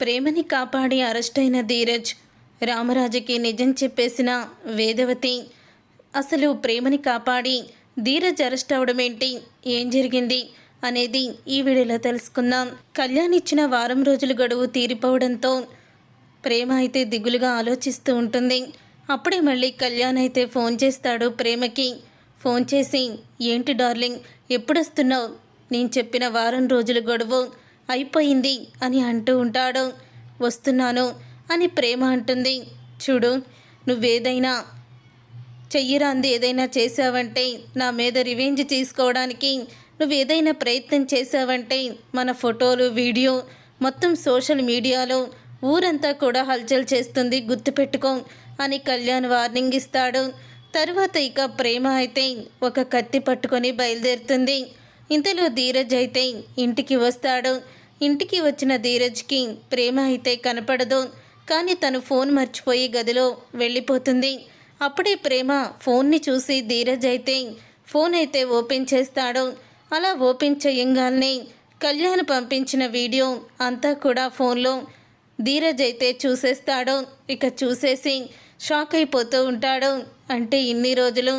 ప్రేమని కాపాడి అరెస్ట్ అయిన ధీరజ్ రామరాజుకి నిజం చెప్పేసిన వేదవతి. అసలు ప్రేమని కాపాడి ధీరజ్ అరెస్ట్ అవడం ఏంటి ఏం జరిగింది? అనేది ఈ వీడియోలో తెలుసుకుందాం. కళ్యాణ్ ఇచ్చిన వారం రోజుల గడువు తీరిపోవడంతో ప్రేమ అయితే దిగులుగా ఆలోచిస్తూ ఉంటుంది. అప్పుడే మళ్ళీ కళ్యాణ్ అయితే ఫోన్ చేస్తాడు ప్రేమకి. ఫోన్ చేసి ఏంటి డార్లింగ్ ఎప్పుడొస్తున్నావు? నేను చెప్పిన వారం రోజుల గడువు అయిపోయింది అని అంటూ ఉంటాడు. వస్తున్నాను అని ప్రేమ అంటుంది. చూడు నువ్వేదైనా చెయ్యరాంది ఏదైనా చేసావంటే నా మీద రివెంజ్ తీసుకోవడానికి నువ్వు ఏదైనా ప్రయత్నం చేసావంటే మన ఫోటోలు వీడియో మొత్తం సోషల్ మీడియాలో ఊరంతా కూడా హల్చల్ చేస్తుంది. గుర్తుపెట్టుకో అని కళ్యాణ్ వార్నింగ్ ఇస్తాడు. తర్వాత ఇక ప్రేమ అయితే ఒక కత్తి పట్టుకొని బయలుదేరుతుంది. ఇంతలో ధీరజ్ అయితే ఇంటికి వస్తాడు. ఇంటికి వచ్చిన ధీరజ్కి ప్రేమ అయితే కనపడదు. కానీ తను ఫోన్ మర్చిపోయి గదిలో వెళ్ళిపోతుంది. అప్పుడే ప్రేమ ఫోన్ని చూసి ధీరజ్ అయితే ఫోన్ అయితే ఓపెన్ చేస్తాడు. అలా ఓపెన్ చేయంగానే కళ్యాణ్ పంపించిన వీడియో అంతా కూడా ఫోన్లో ధీరజ్ అయితే చూసేస్తాడు. ఇక చూసేసి షాక్ అయిపోతూ ఉంటాడు. అంటే ఇన్ని రోజులు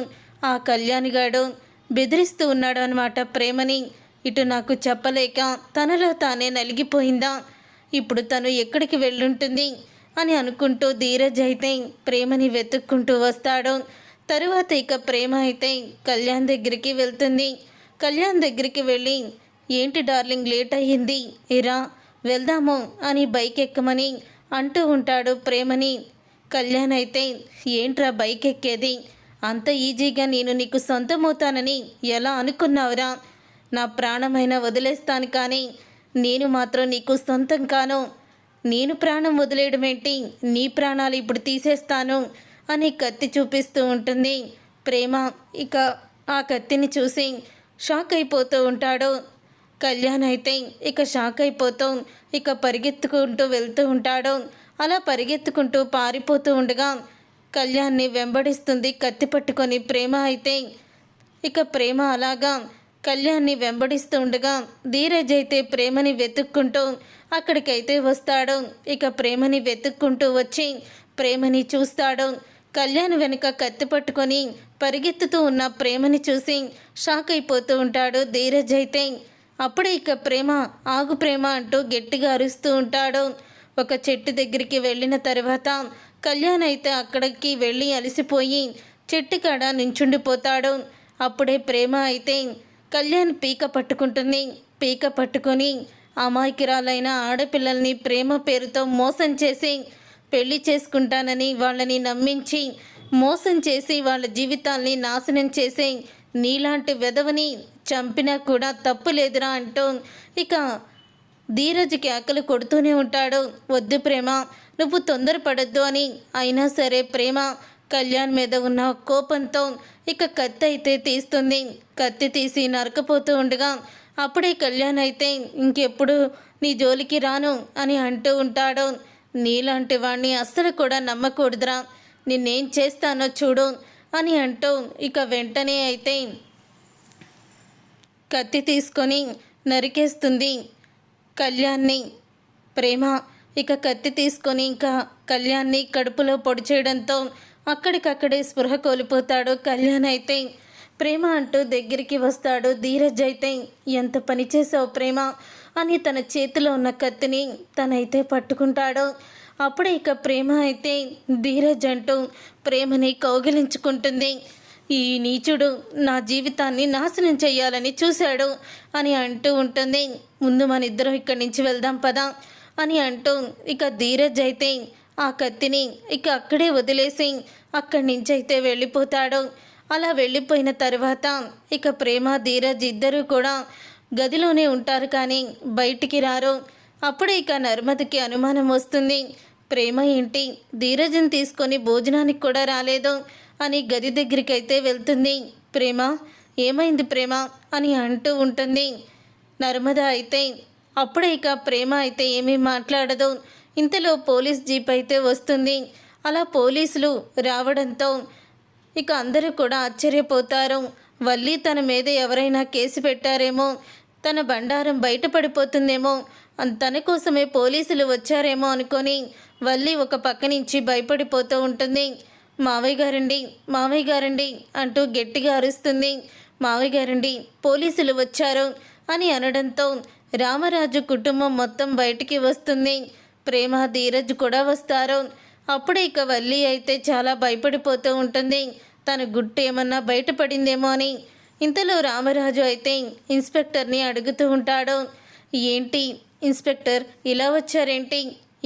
ఆ కళ్యాణ్ గాడు బెదిరిస్తూ ఉన్నాడు అనమాట ప్రేమని. ఇటు నాకు చెప్పలేక తనలో తానే నలిగిపోయిందా? ఇప్పుడు తను ఎక్కడికి వెళ్ళుంటుంది అని అనుకుంటూ ధీరజ్ అయితే ప్రేమని వెతుక్కుంటూ వస్తాడు. తరువాత ఇక ప్రేమ అయితే కళ్యాణ్ దగ్గరికి వెళ్తుంది. కళ్యాణ్ దగ్గరికి వెళ్ళి ఏంటి డార్లింగ్ లేట్ అయ్యింది. ఇరా వెళ్దాము అని బైక్ ఎక్కమని అంటూ ఉంటాడు ప్రేమని. కళ్యాణ్ అయితే ఏంట్రా బైక్ ఎక్కేది? అంత ఈజీగా నేను నీకు సొంతమవుతానని ఎలా అనుకున్నావురా? నా ప్రాణమైన వదిలేస్తాను కానీ నేను మాత్రం నీకు సొంతం కాను. నేను ప్రాణం వదిలేయడం ఏంటి? నీ ప్రాణాలు ఇప్పుడు తీసేస్తాను అని కత్తి చూపిస్తూ ఉంటుంది ప్రేమ. ఇక ఆ కత్తిని చూసి షాక్ అయిపోతూ ఉంటాడు. కళ్యాణ్ అయితే ఇక షాక్ అయిపోతూ ఇక పరిగెత్తుకుంటూ వెళ్తూ ఉంటాడు. అలా పరిగెత్తుకుంటూ పారిపోతూ ఉండగా కళ్యాణ్ని వెంబడిస్తుంది కత్తి పట్టుకొని ప్రేమ అయితే ఇక ప్రేమ అలాగా. కళ్యాణ్ని వెంబడిస్తూ ఉండగా ధీరజ్ అయితే ప్రేమని వెతుక్కుంటూ అక్కడికైతే వస్తాడు. ఇక ప్రేమని వెతుక్కుంటూ వచ్చి ప్రేమని చూస్తాడు. కళ్యాణ్ వెనుక కత్తి పట్టుకొని పరిగెత్తుతూ ఉన్న ప్రేమని చూసి షాక్ అయిపోతూ ఉంటాడు ధీరజ్ అయితే. అప్పుడే ఇక ప్రేమ ఆగు ప్రేమ అంటూ గట్టిగా అరుస్తూ ఉంటాడు. ఒక చెట్టు దగ్గరికి వెళ్ళిన తర్వాత కళ్యాణ్ అయితే అక్కడికి వెళ్ళి అలసిపోయి చెట్టు కాడ నించుండిపోతాడు. అప్పుడే ప్రేమ అయితే కళ్యాణ్ పీక పట్టుకుంటుంది. పీక పట్టుకొని అమాయకురాలైన ఆడపిల్లల్ని ప్రేమ పేరుతో మోసం చేసి పెళ్ళి చేసుకుంటానని వాళ్ళని నమ్మించి మోసం చేసి వాళ్ళ జీవితాల్ని నాశనం చేసి నీలాంటి వెధవని చంపినా కూడా తప్పు లేదురా అంటూ ఇక ధీరజ్ కేకలు కొడుతూనే ఉంటాడు. వద్దు ప్రేమ నువ్వు తొందరపడద్దు అని. అయినా సరే ప్రేమ కళ్యాణ్ మీద ఉన్న కోపంతో ఇక కత్తి అయితే తీస్తుంది. కత్తి తీసి నరకపోతూ ఉండగా అప్పుడే కళ్యాణ్ అయితే ఇంకెప్పుడు నీ జోలికి రాను అని అంటూ ఉంటాడు. నీలాంటి వాణ్ణి అస్సలు కూడా నమ్మకూడదురా. నిన్నేం చేస్తానో చూడు అని అంటూ ఇక వెంటనే అయితే కత్తి తీసుకొని నరికేస్తుంది. కళ్యాణ్ని ప్రేమ ఇక కత్తి తీసుకొని ఇంకా కళ్యాణ్ని కడుపులో పొడి చేయడంతో అక్కడికక్కడే స్పృహ కోల్పోతాడు కళ్యాణ్ అయితే. ప్రేమ అంటూ దగ్గరికి వస్తాడు ధీరజ్ అయితే. ఎంత పని చేసావు ప్రేమ? అని తన చేతిలో ఉన్న కత్తిని తనైతే పట్టుకుంటాడు. అప్పుడే ఇక ప్రేమ అయితే ధీరజ్ అంటూ ప్రేమని కౌగిలించుకుంటుంది. ఈ నీచుడు నా జీవితాన్ని నాశనం చేయాలని చూశాడు అని అంటూ ఉంటుంది. ముందు మన ఇద్దరం ఇక్కడి నుంచి వెళ్దాం పదా అని అంటూ ఇక ధీరజ్ అయితే ఆ కత్తిని ఇక అక్కడే వదిలేసి అక్కడి నుంచి అయితే వెళ్ళిపోతాడు. అలా వెళ్ళిపోయిన తర్వాత ఇక ప్రేమ ధీరజ్ ఇద్దరూ కూడా గదిలోనే ఉంటారు కానీ బయటికి రారు. అప్పుడే ఇక నర్మదకి అనుమానం వస్తుంది. ప్రేమ ఏంటి? ధీరజ్ని తీసుకొని భోజనానికి కూడా రాలేదు. అని గది దగ్గరికి అయితే వెళ్తుంది. ప్రేమ ఏమైంది ప్రేమ అని అంటూ ఉంటుంది. నర్మద అయితే అప్పుడే ఇక ప్రేమ అయితే ఏమీ మాట్లాడదు. ఇంతలో పోలీస్ జీప్ అయితే వస్తుంది. అలా పోలీసులు రావడంతో ఇక అందరూ కూడా ఆశ్చర్యపోతారు. వల్లి తన మీద ఎవరైనా కేసు పెట్టారేమో తన బండారం బయటపడిపోతుందేమో తన కోసమే పోలీసులు వచ్చారేమో అనుకొని వల్లి ఒక పక్క నుంచి భయపడిపోతూ ఉంటుంది. మావయ్య గారండి మావయ్య గారండి అంటూ గట్టిగా అరుస్తుంది. మావయ్య గారండి పోలీసులు వచ్చారు అని అనడంతో రామరాజు కుటుంబం మొత్తం బయటికి వస్తుంది. ప్రేమ ధీరజ్ కూడా వస్తారు. అప్పుడే ఇక వల్లి అయితే చాలా భయపడిపోతూ ఉంటుంది. తన గుట్టు ఏమన్నా బయటపడిందేమో అని. ఇంతలో రామరాజు అయితే ఇన్స్పెక్టర్ని అడుగుతూ ఉంటాడు. ఏంటి ఇన్స్పెక్టర్ ఇలా వచ్చారేంటి?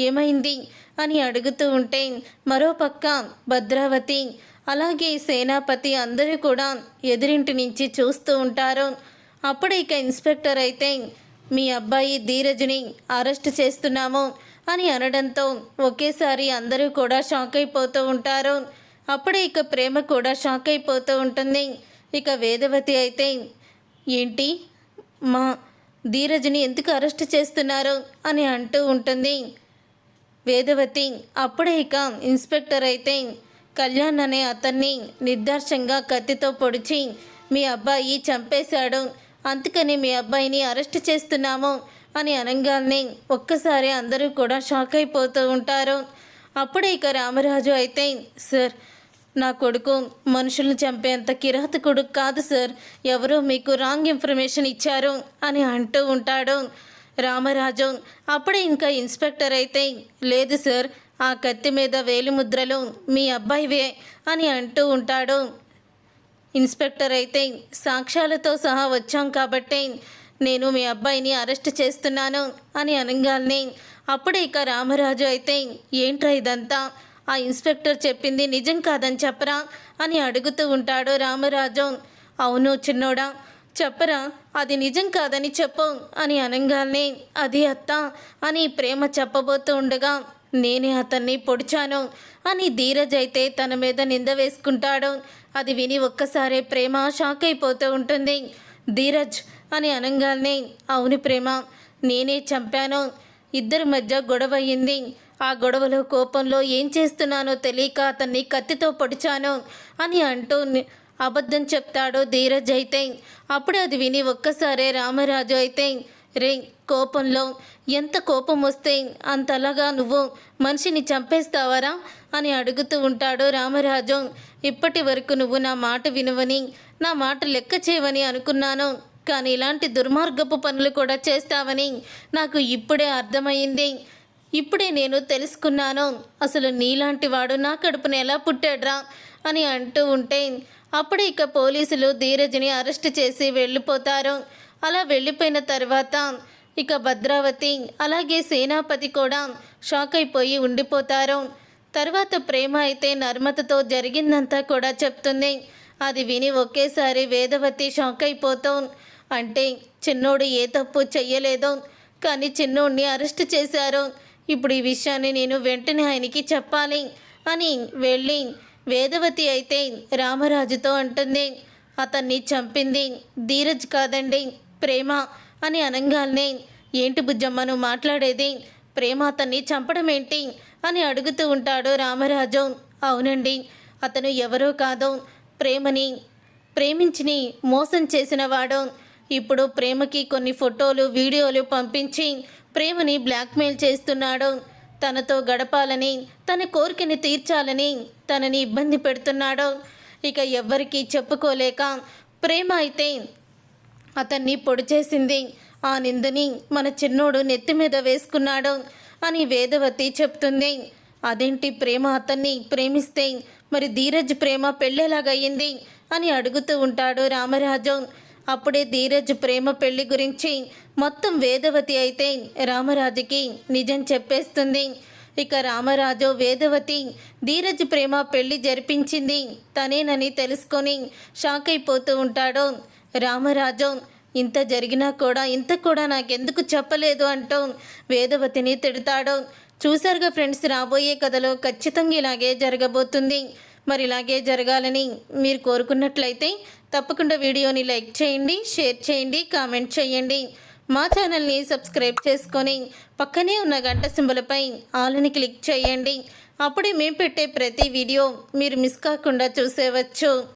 ఏమైంది? అని అడుగుతూ ఉంటే మరోపక్క భద్రావతి అలాగే సేనాపతి అందరూ కూడా ఎదురింటి నుంచి చూస్తూ ఉంటారు. అప్పుడు ఇక ఇన్స్పెక్టర్ అయితే మీ అబ్బాయి ధీరజ్ని అరెస్ట్ చేస్తున్నాము అని అనడంతో ఒకేసారి అందరూ కూడా షాక్ అయిపోతూ ఉంటారు. అప్పుడే ఇక ప్రేమ కూడా షాక్ అయిపోతూ ఉంటుంది. ఇక వేదవతి అయితే ఏంటి? మా ధీరజ్ని ఎందుకు అరెస్ట్ చేస్తున్నారు? అని అంటూ ఉంటుంది. వేదవతి అప్పుడే ఇక ఇన్స్పెక్టర్ అయితే కళ్యాణ్ అనే అతన్ని నిర్దార్శంగా కత్తితో పొడిచి మీ అబ్బాయి చంపేశాడు. అందుకని మీ అబ్బాయిని అరెస్ట్ చేస్తున్నాము అని అనగానే ఒక్కసారి అందరూ కూడా షాక్ అయిపోతూ ఉంటారు. అప్పుడే ఇక రామరాజు అయితే సార్ నా కొడుకు మనుషులను చంపేంత కిరాతకుడు కాదు సార్. ఎవరో మీకు రాంగ్ ఇన్ఫర్మేషన్ ఇచ్చారు అని అంటూ ఉంటాడు. రామరాజు అప్పుడే ఇంకా ఇన్స్పెక్టర్ అయితే లేదు సార్ ఆ కత్తి మీద వేలిముద్రలు మీ అబ్బాయివే అని అంటూ ఉంటాడు. ఇన్స్పెక్టర్ అయితే సాక్ష్యాలతో సహా వచ్చాం కాబట్టి నేను మీ అబ్బాయిని అరెస్ట్ చేస్తున్నాను అని అనగానే అప్పుడే ఇక రామరాజు అయితే ఏంట్రా ఇదంతా? ఆ ఇన్స్పెక్టర్ చెప్పింది నిజం కాదని చెప్పరా అని అడుగుతూ ఉంటాడు రామరాజు. అవును చిన్నోడా చెప్పరా అది నిజం కాదని చెప్పు అని అనగానే అది అత్త అని ప్రేమ చెప్పబోతూ ఉండగా నేనే అతన్ని పొడిచాను అని ధీరజ్ అయితే తన మీద నింద వేసుకుంటాడు. అది విని ఒక్కసారే ప్రేమ షాక్ అయిపోతూ ఉంటుంది. ధీరజ్ అని అనగానే అవును ప్రేమ నేనే చంపాను. ఇద్దరి మధ్య గొడవ అయ్యింది. ఆ గొడవలో కోపంలో ఏం చేస్తున్నానో తెలియక అతన్ని కత్తితో పొడిచాను అని అంటూ అబద్ధం చెప్తాడో ధీరజ్ అయితే అప్పుడు అది విని ఒక్కసారే రామరాజు అయితే రే కోపంలో ఎంత కోపం వస్తే అంతలాగా నువ్వు మనిషిని చంపేస్తావరా అని అడుగుతూ ఉంటాడు రామరాజు. ఇప్పటి వరకు నువ్వు నా మాట వినవని నా మాట లెక్క చేయవని అనుకున్నాను. కానీ ఇలాంటి దుర్మార్గపు పనులు కూడా చేస్తావని నాకు ఇప్పుడే అర్థమైంది. ఇప్పుడే నేను తెలుసుకున్నాను. అసలు నీలాంటి వాడు నా కడుపున ఎలా పుట్టాడ్రా? అని అంటూ ఉంటే అప్పుడే ఇక పోలీసులు ధీరజ్ని అరెస్ట్ చేసి వెళ్ళిపోతారు. అలా వెళ్ళిపోయిన తర్వాత ఇక భద్రావతి అలాగే సేనాపతి కూడా షాక్ అయిపోయి ఉండిపోతారు. తర్వాత ప్రేమ అయితే నర్మతతో జరిగిందంతా కూడా చెప్తుంది. అది విని ఒకేసారి వేదవతి షాక్ అయిపోతాం అంటే చిన్నోడు ఏ తప్పు చెయ్యలేదో. కానీ చిన్నోడిని అరెస్ట్ చేశారు. ఇప్పుడు ఈ విషయాన్ని నేను వెంటనే ఆయనకి చెప్పాలి అని వెళ్ళి వేదవతి అయితే రామరాజుతో అంటుంది అతన్ని చంపింది ధీరజ్ కాదండి ప్రేమ అని అనగానే ఏంటి బుజ్జమ్మ నువ్వు మాట్లాడేది? ప్రేమ అతన్ని చంపడం ఏంటి? అని అడుగుతూ ఉంటాడు రామరాజు. అవునండి అతను ఎవరో కాదు ప్రేమని ప్రేమించిని మోసం చేసిన వాడు. ఇప్పుడు ప్రేమకి కొన్ని ఫోటోలు వీడియోలు పంపించి ప్రేమని బ్లాక్మెయిల్ చేస్తున్నాడు తనతో గడపాలని తన కోరికని తీర్చాలని తనని ఇబ్బంది పెడుతున్నాడు ఇక ఎవ్వరికీ చెప్పుకోలేక ప్రేమ అయితే అతన్ని పొడి చేసింది. ఆ నిందని మన చిన్నోడు నెత్తి మీద వేసుకున్నాడు అని వేదవతి చెప్తుంది. అదేంటి ప్రేమ అతన్ని ప్రేమిస్తే? మరి ధీరజ్ ప్రేమ పెళ్ళేలాగయ్యింది అని అడుగుతూ ఉంటాడు రామరాజు. అప్పుడే ధీరజ్ ప్రేమ పెళ్ళి గురించి మొత్తం వేదవతి అయితే రామరాజుకి నిజం చెప్పేస్తుంది. ఇక రామరాజు వేదవతి ధీరజ్ ప్రేమ పెళ్ళి జరిపించింది. తనేనని తెలుసుకొని షాక్ అయిపోతూ ఉంటాడు. రామరాజు ఇంత జరిగినా కూడా ఇంత కూడా నాకెందుకు చెప్పలేదు అంటూ వేదవతిని తిడతాడు. చూసారుగా ఫ్రెండ్స్ రాబోయే కథలో ఖచ్చితంగా ఇలాగే జరగబోతుంది. మరి ఇలాగే జరగాలని మీరు కోరుకున్నట్లయితే తప్పకుండా వీడియోని లైక్ చేయండి షేర్ చేయండి కామెంట్ చేయండి. మా ఛానల్ని సబ్స్క్రైబ్ చేసుకొని పక్కనే ఉన్న గంట సింబలపై ఆల్ని క్లిక్ చేయండి. అప్పుడే మేము పెట్టే ప్రతి వీడియో మీరు మిస్ కాకుండా చూసేవచ్చు.